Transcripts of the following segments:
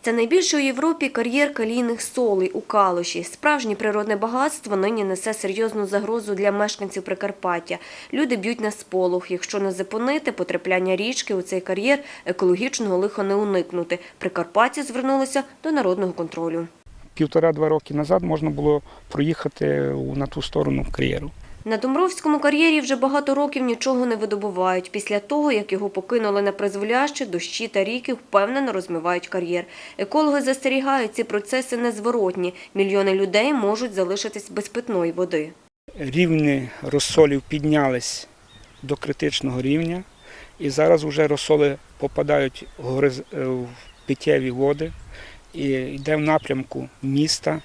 Це найбільший у Європі кар'єр калійних солей у Калуші. Справжнє природне багатство нині несе серйозну загрозу для мешканців Прикарпаття. Люди б'ють на сполох. Якщо не зупинити потрапляння річки у цей кар'єр, екологічного лиха не уникнути. Прикарпатці звернулися до народного контролю. Півтора-два роки назад можна було проїхати на ту сторону в кар'єру. На Домровському кар'єрі вже багато років нічого не видобувають. Після того, як його покинули на призволяще, дощі та ріки впевнено розмивають кар'єр. Екологи застерігають, ці процеси незворотні. Мільйони людей можуть залишитись без питної води. Рівні розсолів піднялись до критичного рівня, і зараз вже розсоли попадають в е, питєві води і йде в напрямку міста,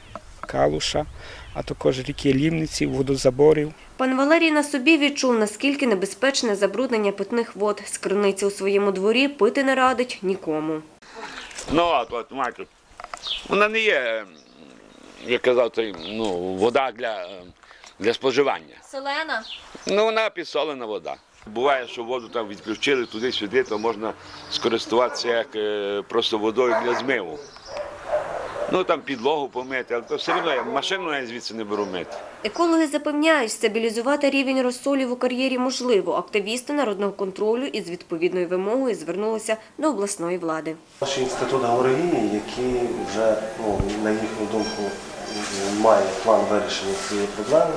Калуша, а також ріки Лівниці, водозаборів. Пан Валерій на собі відчув, наскільки небезпечне забруднення питних вод. З криниці у своєму дворі пити не радить нікому. Ну, от, от, бачите, вона не є, як казав, той, ну, вода для, для споживання. Селена? Ну, вона підсолена вода. Буває, що воду там відключили туди-сюди, то можна скористуватися як е, просто водою для змиву. Ну там підлогу помити, але то все одно я машину я звідси не беру мити. Екологи запевняють, стабілізувати рівень розсолів у кар'єрі можливо. Активісти народного контролю із відповідною вимогою звернулися до обласної влади. Наш інститут геології, який вже, ну, на їхню думку, має план вирішення цієї проблеми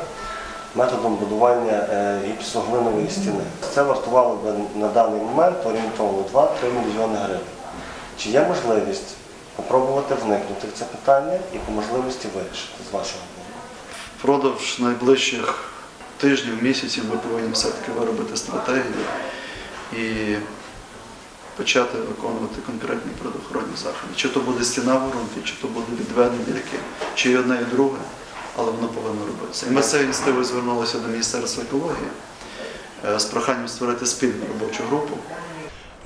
методом будування е, гіпсоглинової стіни. Це вартувало би на даний момент орієнтовно 2-3 мільйони гривень. Чи є можливість спробувати вникнути в це питання і по можливості вирішити з вашого боку? Впродовж найближчих тижнів, місяців ми повинні все-таки виробити стратегію і почати виконувати конкретні природоохоронні заходи. Чи то буде стіна в ґрунті, чи то буде відведені ріки, чи і одне, і друге, але воно повинно робитися. І ми з цією ініціативою звернулися до Міністерства екології е, з проханням створити спільну робочу групу.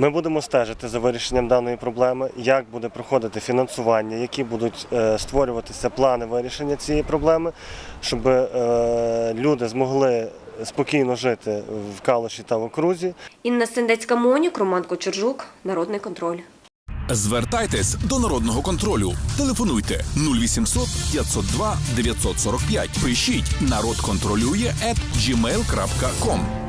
Ми будемо стежити за вирішенням даної проблеми, як буде проходити фінансування, які будуть е, створюватися плани вирішення цієї проблеми, щоб е, люди змогли спокійно жити в Калуші та в окрузі. Інна Сендецька Монюк, Роман Кочержук, Народний контроль. Звертайтесь до народного контролю. Телефонуйте 0800 502 945. Пишіть народ контролює at gmail.com.